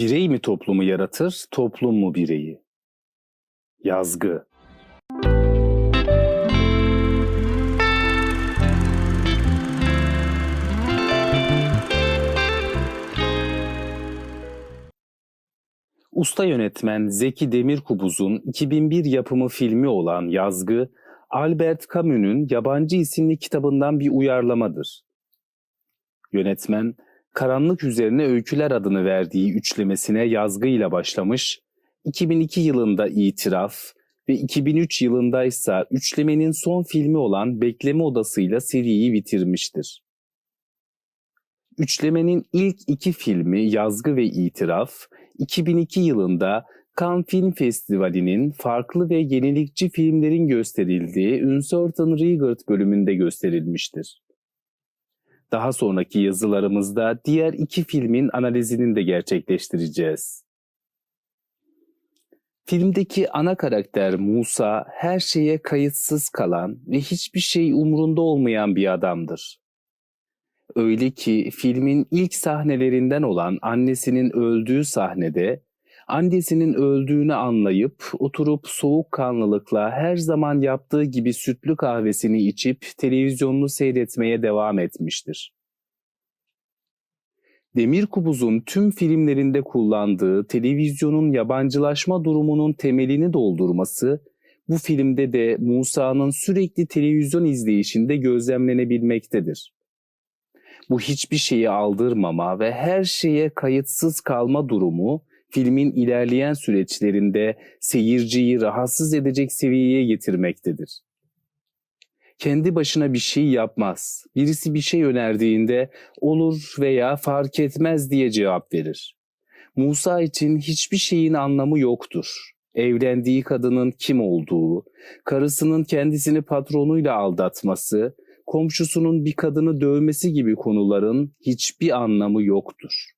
Birey mi toplumu yaratır, toplum mu bireyi? Yazgı. Usta yönetmen Zeki Demirkubuz'un 2001 yapımı filmi olan Yazgı, Albert Camus'un Yabancı isimli kitabından bir uyarlamadır. Yönetmen, Karanlık Üzerine Öyküler adını verdiği üçlemesine yazgıyla başlamış, 2002 yılında İtiraf ve 2003 yılında ise üçlemenin son filmi olan Bekleme Odası'yla seriyi bitirmiştir. Üçlemenin ilk iki filmi Yazgı ve İtiraf, 2002 yılında Cannes Film Festivali'nin farklı ve yenilikçi filmlerin gösterildiği Uncertain Regard bölümünde gösterilmiştir. Daha sonraki yazılarımızda diğer iki filmin analizini de gerçekleştireceğiz. Filmdeki ana karakter Musa her şeye kayıtsız kalan ve hiçbir şey umurunda olmayan bir adamdır. Öyle ki filmin ilk sahnelerinden olan annesinin öldüğü sahnede annesinin öldüğünü anlayıp oturup soğukkanlılıkla her zaman yaptığı gibi sütlü kahvesini içip televizyonunu seyretmeye devam etmiştir. Demirkubuz'un tüm filmlerinde kullandığı televizyonun yabancılaşma durumunun temelini doldurması bu filmde de Musa'nın sürekli televizyon izleyişinde gözlemlenebilmektedir. Bu hiçbir şeyi aldırmama ve her şeye kayıtsız kalma durumu filmin ilerleyen süreçlerinde seyirciyi rahatsız edecek seviyeye getirmektedir. Kendi başına bir şey yapmaz. Birisi bir şey önerdiğinde olur veya fark etmez diye cevap verir. Musa için hiçbir şeyin anlamı yoktur. Evlendiği kadının kim olduğu, karısının kendisini patronuyla aldatması, komşusunun bir kadını dövmesi gibi konuların hiçbir anlamı yoktur.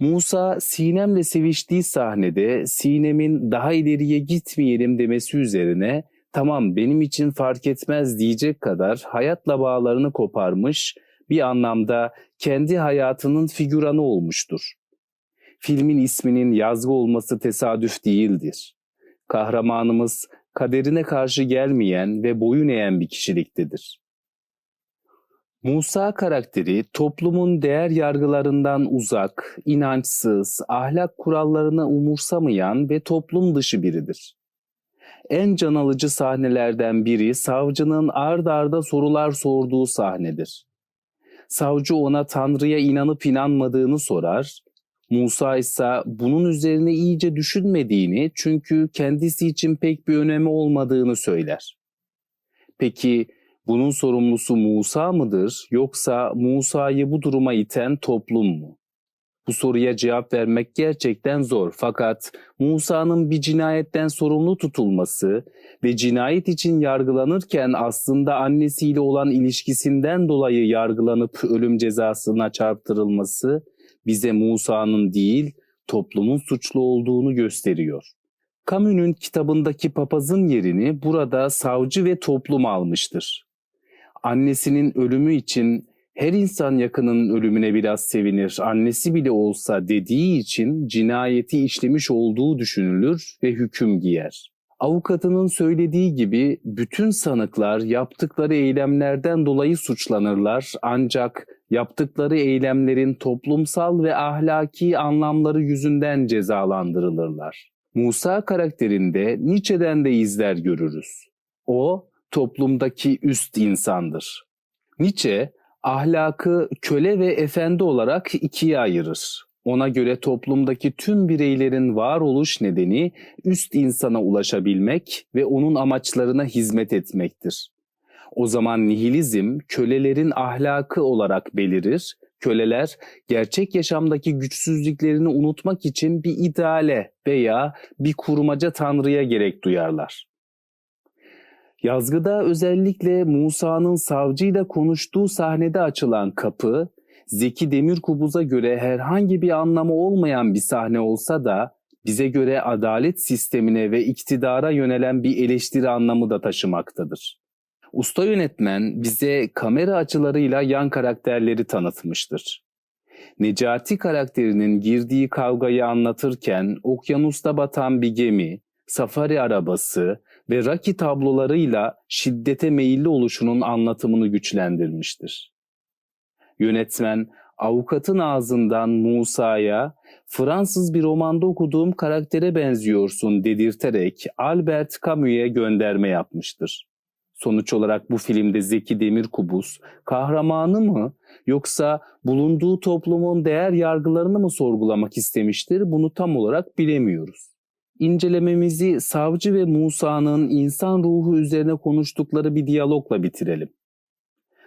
Musa Sinem'le seviştiği sahnede Sinem'in daha ileriye gitmeyelim demesi üzerine tamam benim için fark etmez diyecek kadar hayatla bağlarını koparmış bir anlamda kendi hayatının figüranı olmuştur. Filmin isminin yazgı olması tesadüf değildir. Kahramanımız kaderine karşı gelmeyen ve boyun eğen bir kişiliktedir. Musa karakteri toplumun değer yargılarından uzak, inançsız, ahlak kurallarını umursamayan ve toplum dışı biridir. En can alıcı sahnelerden biri savcının ard arda sorular sorduğu sahnedir. Savcı ona Tanrı'ya inanıp inanmadığını sorar, Musa ise bunun üzerine iyice düşünmediğini çünkü kendisi için pek bir önemi olmadığını söyler. Peki bunun sorumlusu Musa mıdır yoksa Musa'yı bu duruma iten toplum mu? Bu soruya cevap vermek gerçekten zor fakat Musa'nın bir cinayetten sorumlu tutulması ve cinayet için yargılanırken aslında annesiyle olan ilişkisinden dolayı yargılanıp ölüm cezasına çarptırılması bize Musa'nın değil toplumun suçlu olduğunu gösteriyor. Camus'un kitabındaki papazın yerini burada savcı ve toplum almıştır. Annesinin ölümü için her insan yakının ölümüne biraz sevinir, annesi bile olsa dediği için cinayeti işlemiş olduğu düşünülür ve hüküm giyer. Avukatının söylediği gibi bütün sanıklar yaptıkları eylemlerden dolayı suçlanırlar ancak yaptıkları eylemlerin toplumsal ve ahlaki anlamları yüzünden cezalandırılırlar. Musa karakterinde Nietzsche'den de izler görürüz. O toplumdaki üst insandır. Nietzsche ahlakı köle ve efendi olarak ikiye ayırır. Ona göre toplumdaki tüm bireylerin varoluş nedeni üst insana ulaşabilmek ve onun amaçlarına hizmet etmektir. O zaman nihilizm kölelerin ahlakı olarak belirir. Köleler gerçek yaşamdaki güçsüzlüklerini unutmak için bir ideale veya bir kurmaca tanrıya gerek duyarlar. Yazgıda özellikle Musa'nın savcıyla konuştuğu sahnede açılan kapı, Zeki Demirkubuz'a göre herhangi bir anlamı olmayan bir sahne olsa da bize göre adalet sistemine ve iktidara yönelen bir eleştiri anlamı da taşımaktadır. Usta yönetmen bize kamera açılarıyla yan karakterleri tanıtmıştır. Necati karakterinin girdiği kavgayı anlatırken okyanusta batan bir gemi, safari arabası ve Raki tablolarıyla şiddete meyilli oluşunun anlatımını güçlendirmiştir. Yönetmen avukatın ağzından Musa'ya Fransız bir romanda okuduğum karaktere benziyorsun dedirterek Albert Camus'e gönderme yapmıştır. Sonuç olarak bu filmde Zeki Demirkubuz kahramanı mı yoksa bulunduğu toplumun değer yargılarını mı sorgulamak istemiştir bunu tam olarak bilemiyoruz. İncelememizi Savcı ve Musa'nın insan ruhu üzerine konuştukları bir diyalogla bitirelim.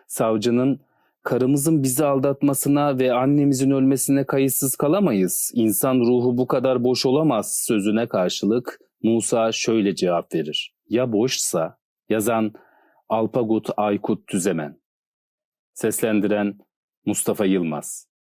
Savcının karımızın bizi aldatmasına ve annemizin ölmesine kayıtsız kalamayız. İnsan ruhu bu kadar boş olamaz sözüne karşılık Musa şöyle cevap verir. Ya boşsa? Yazan Alpagut Aykut Düzemen. Seslendiren Mustafa Yılmaz.